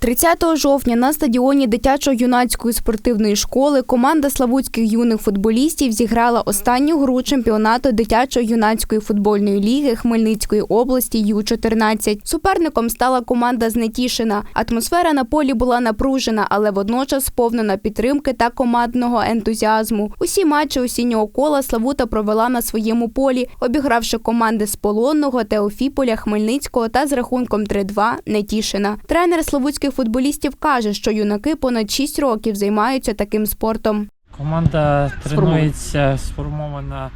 30 жовтня на стадіоні дитячо-юнацької спортивної школи команда славутських юних футболістів зіграла останню гру чемпіонату дитячо-юнацької футбольної ліги Хмельницької області Ю-14. Суперником стала команда з Нетішина. Атмосфера на полі була напружена, але водночас сповнена підтримки та командного ентузіазму. Усі матчі осіннього кола Славута провела на своєму полі, обігравши команди з Полонного, Теофіполя, Хмельницького та з рахунком 3-2 Нетішина. Тренер славутських футболістів каже, що юнаки понад 6 років займаються таким спортом. Команда тренується сформована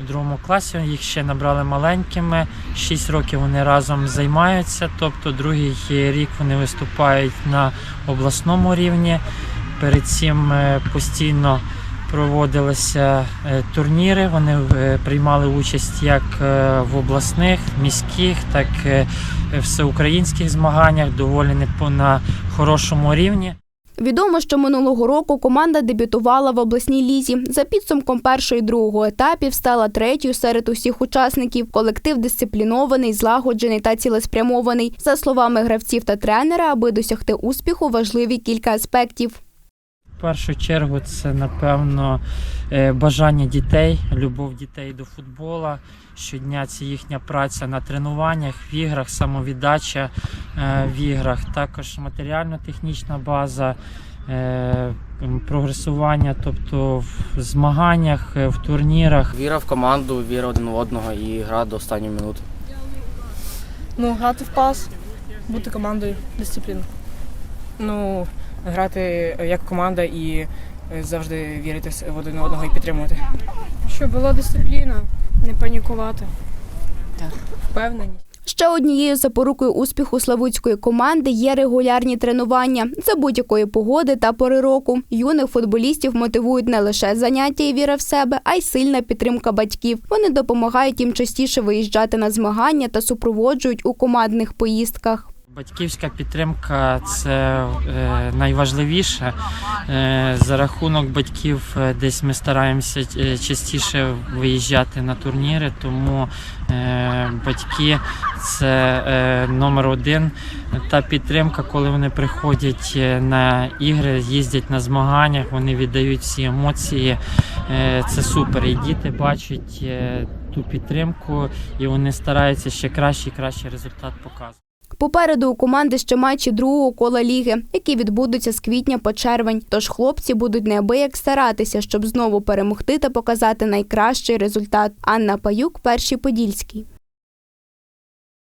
у другому класі. Їх ще набрали маленькими. 6 років вони разом займаються. Тобто другий рік вони виступають на обласному рівні. Перед цим е, постійно проводилися е, турніри. Вони е, приймали участь як е, в обласних, міських, так і всеукраїнських змаганнях, доволі непо- на хорошому рівні. Відомо, що минулого року команда дебютувала в обласній лізі. За підсумком першого і другого етапів стала третьою серед усіх учасників. Колектив дисциплінований, злагоджений та цілеспрямований. За словами гравців та тренера, аби досягти успіху, важливі кілька аспектів. Першу чергу це напевно е, бажання дітей, любов дітей до футбола. Щодня це їхня праця на тренуваннях, в іграх, самовіддача е, в іграх, також матеріально-технічна база, е, прогресування, тобто в змаганнях, в турнірах. Віра в команду, віра один в одного і гра до останньої минути. Ну, грати в пас, бути командою, дисципліна. Ну, грати як команда і е, завжди вірити в один одного і підтримувати. Щоб була дисципліна, не панікувати. Так. Впевненість. Ще однією запорукою успіху славутської команди є регулярні тренування за будь-якої погоди та пори року. Юних футболістів мотивують не лише заняття і віра в себе, а й сильна підтримка батьків. Вони допомагають їм частіше виїжджати на змагання та супроводжують у командних поїздках. Батьківська підтримка це е, найважливіше. Е, за рахунок батьків е, десь ми стараємося частіше виїжджати на турніри, тому батьки це номер один. Та підтримка, коли вони приходять на ігри, їздять на змаганнях, вони віддають всі емоції. Це супер. І діти бачать ту підтримку, і вони стараються ще кращий і кращий результат показувати. Попереду у команди ще матчі другого кола ліги, які відбудуться з квітня по червень. Тож хлопці будуть неабияк старатися, щоб знову перемогти та показати найкращий результат. Анна Паюк, перший подільський.